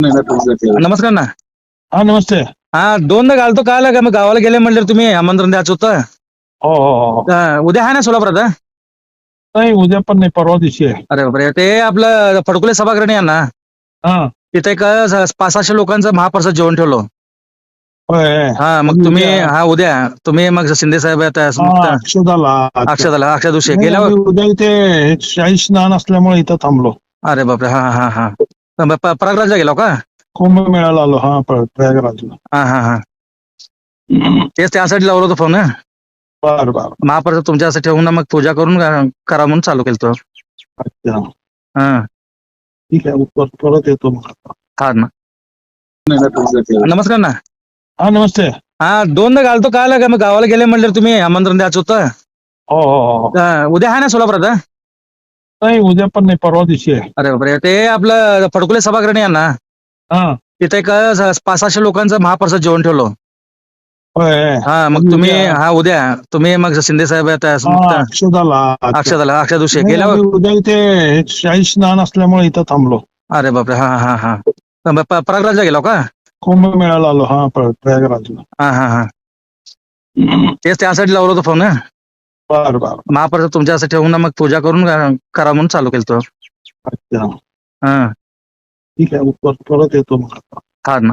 नमस्कार ना. हा नमस्ते. हा दोनदा घालतो काल का मग गावाला गेले म्हणले तुम्ही आमंत्रण द्यायचं होतं? हो हो हो अं, उद्या आहे ना सोलापुरात हं? नाही उद्या पण नाही परवा दिवशी आहे. अरे बापरे ते आपलं फडकुले सभागृह आहे ना? हा. तिथे एक स- पाच सहाशे लोकांचं महाप्रसाद जेवण ठेवलो. होय. हा मग तुम्ही उद्या. हा उद्या. तुम्ही मग शिंदे साहेब आता हा, अक्षदाला. अक्षदाला अक्षय दिवशी नाही, आम्ही उद्या इथे शाही स्नान असल्यामुळे इथं थांबलो. अरे बापरे हा हा हा. प- प- प्रयागराजला गेलो का? कुंभमेळ्याला आलो हा प्र- प्रयागराजला. हा हा हा. तेच त्यासाठी लावलं होतं फोन हं? बर बर. महाप्रसाद तुमच्यासाठी ठेवून ना मग पूजा करून करा म्हणून चालू केलं अच्छा. हा. ठीक आहे पर- परत येतो मग आता. हा ना. नमस्कार ना. हा नमस्ते. हा दोनदा घालतो काल का मग गावाला गेले म्हणले तुम्ही आमंत्रण द्यायचं होतं. हो हो हो अं, उद्या आहे ना सोलापुरात हं? नाही उद्या पण नाही परवा दिवशी आहे. अरे बापरे ते आपलं फडकुले सभागृह आहे ना हा. तिथे एक स- पाच सहाशे लोकांचं महाप्रसाद जेवण ठेवलो. होय. हा मग तुम्ही उद्या. हा उद्या. तुम्ही मग शिंदे साहेब आता हा, अक्षदाला अक्षदाला अक्षय दिवशी. नाही, आम्ही उद्या इथे शाही स्नान असल्यामुळे इथं थांबलो. अरे बापरे हा हा हा. प- प्रयागराजला गेलो का? कुंभमेळ्याला आलो हा प्र- प्रयागराजला. हा हा हा. तेच त्यासाठी लावलं होतं फोन हं? बर बर. महाप्रसाद तुमच्यासाठी ठेवून ना मग पूजा करून करा म्हणून चालू केलं अच्छा. हा. ठीक आहे पर- परत येतो मग आता. हा ना.